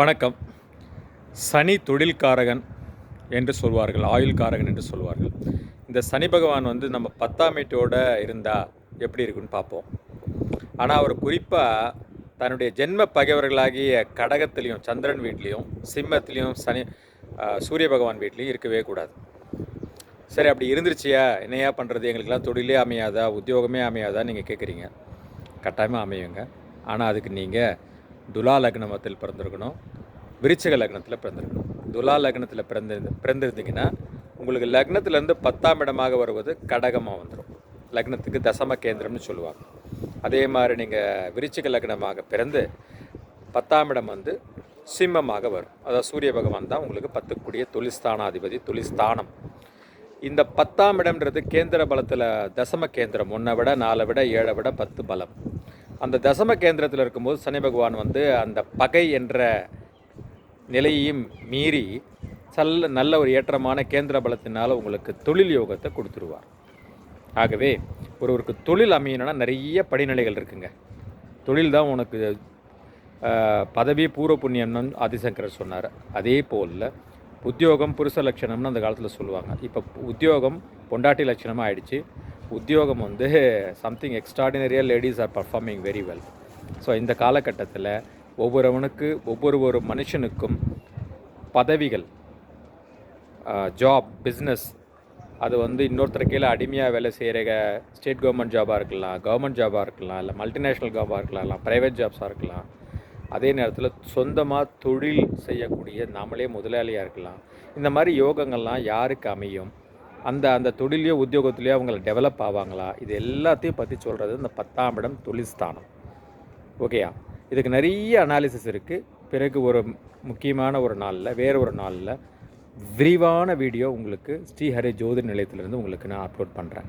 வணக்கம். சனி தொழில்காரகன் என்று சொல்வார்கள் ஆயுள் காரகன் என்று சொல்வார்கள். இந்த சனி பகவான் வந்து நம்ம பத்தாம் வீட்டோட இருந்தால் எப்படி இருக்குன்னு பார்ப்போம். ஆனால் அவர் குறிப்பாக தன்னுடைய ஜென்ம பகைவர்களாகிய கடகத்துலேயும் சந்திரன் வீட்லேயும் சிம்மத்துலேயும் சனி சூரிய பகவான் வீட்லேயும் இருக்கவே கூடாது. சரி அப்படி இருந்துருச்சியா? என்னையா பண்ணுறது எங்களுக்கெல்லாம் தொழிலே அமையாதா? உத்தியோகமே அமையாதா? நீங்கள் கேட்குறீங்க கட்டாயமாக அமையுங்க. ஆனால் அதுக்கு நீங்கள் துலா லக்னமத்தில் பிறந்திருக்கணும். விருச்சிக லக்னத்தில் பிறந்திருக்கணும் துலா லக்னத்தில் பிறந்திருந்து பிறந்திருந்தீங்கன்னா உங்களுக்கு லக்னத்திலேருந்து பத்தாம் இடமாக வருவது கடகமாக வந்துடும் லக்னத்துக்கு தசம கேந்திரம்னு சொல்லுவாங்க. அதே மாதிரி நீங்கள் விருச்சிக லக்னமாக பிறந்து பத்தாம் இடம் வந்து சிம்மமாக வரும். அதாவது சூரிய பகவான் தான் உங்களுக்கு பத்துக்குடிய தொழில்ஸ்தானாதிபதி தொழில்ஸ்தானம். இந்த பத்தாம் இடம்ன்றது கேந்திர பலத்தில் தசம கேந்திரம். ஒன்றை விட நாலை விட ஏழை விட பத்து பலம். அந்த தசம கேந்திரத்தில் இருக்கும்போது சனி பகவான் வந்து அந்த பகை என்ற நிலையையும் மீறி சல்ல நல்ல ஒரு ஏற்றமான கேந்திர பலத்தினால உங்களுக்கு தொழில் யோகத்தை கொடுத்துருவார். ஆகவே ஒருவருக்கு தொழில் அமையணும்னா நிறைய படிநிலைகள் இருக்குங்க. தொழில் தான் உனக்கு பதவி பூர்வ புண்ணியம்னு ஆதிசங்கரர் சொன்னார். அதே போல் உத்தியோகம் புருஷ லட்சணம்னு அந்த காலத்தில் சொல்லுவாங்க. இப்போ உத்தியோகம் பொண்டாட்டி லட்சணமாக ஆயிடுச்சு. உத்தியோகம் வந்து something எக்ஸ்ட்ராடினரியாக ladies are performing very well so இந்த காலகட்டத்தில் ஒவ்வொருவனுக்கு ஒவ்வொரு ஒரு மனுஷனுக்கும் பதவிகள் ஜாப் பிஸ்னஸ் அது வந்து இன்னொருத்தர் கீழே அடிமையாக வேலை செய்கிற ஸ்டேட் கவர்மெண்ட் ஜாபாக இருக்கலாம் கவர்மெண்ட் ஜாபாக இருக்கலாம் இல்லை மல்டிநேஷ்னல் ஜாபாக இருக்கலாம் இல்லை ப்ரைவேட் ஜாப்ஸாக இருக்கலாம். அதே நேரத்தில் சொந்தமாக தொழில் செய்யக்கூடிய நாமளே முதலாளியாக இருக்கலாம். இந்த மாதிரி யோகங்கள்லாம் யாருக்கு அமையும்? அந்த அந்த தொழிலையோ உத்தியோகத்திலையோ அவங்கள டெவலப் ஆவாங்களா? இது எல்லாத்தையும் பற்றி சொல்கிறது இந்த பத்தாம் இடம் தொழில் ஸ்தானம். ஓகேயா? இதுக்கு நிறைய அனாலிசிஸ் இருக்குது பிறகு ஒரு முக்கியமான ஒரு நாளில் வேறு ஒரு நாளில் விரிவான வீடியோ உங்களுக்கு ஸ்ரீஹரி ஜோதி நிலையத்திலேருந்து உங்களுக்கு நான் அப்லோட் பண்ணுறேன்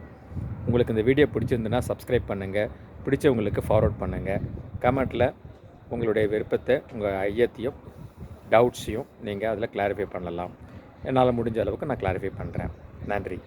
உங்களுக்கு இந்த வீடியோ பிடிச்சிருந்துன்னா சப்ஸ்கிரைப் பண்ணுங்கள் பிடிச்சவங்களுக்கு ஃபார்வர்ட் பண்ணுங்கள் கமெண்ட்டில் உங்களுடைய விருப்பத்தை உங்கள் ஐயத்தையும் டவுட்ஸையும் நீங்கள் அதில் கிளாரிஃபை பண்ணலாம். என்னால் முடிஞ்ச அளவுக்கு நான் கிளாரிஃபை பண்ணுறேன் நன்றி.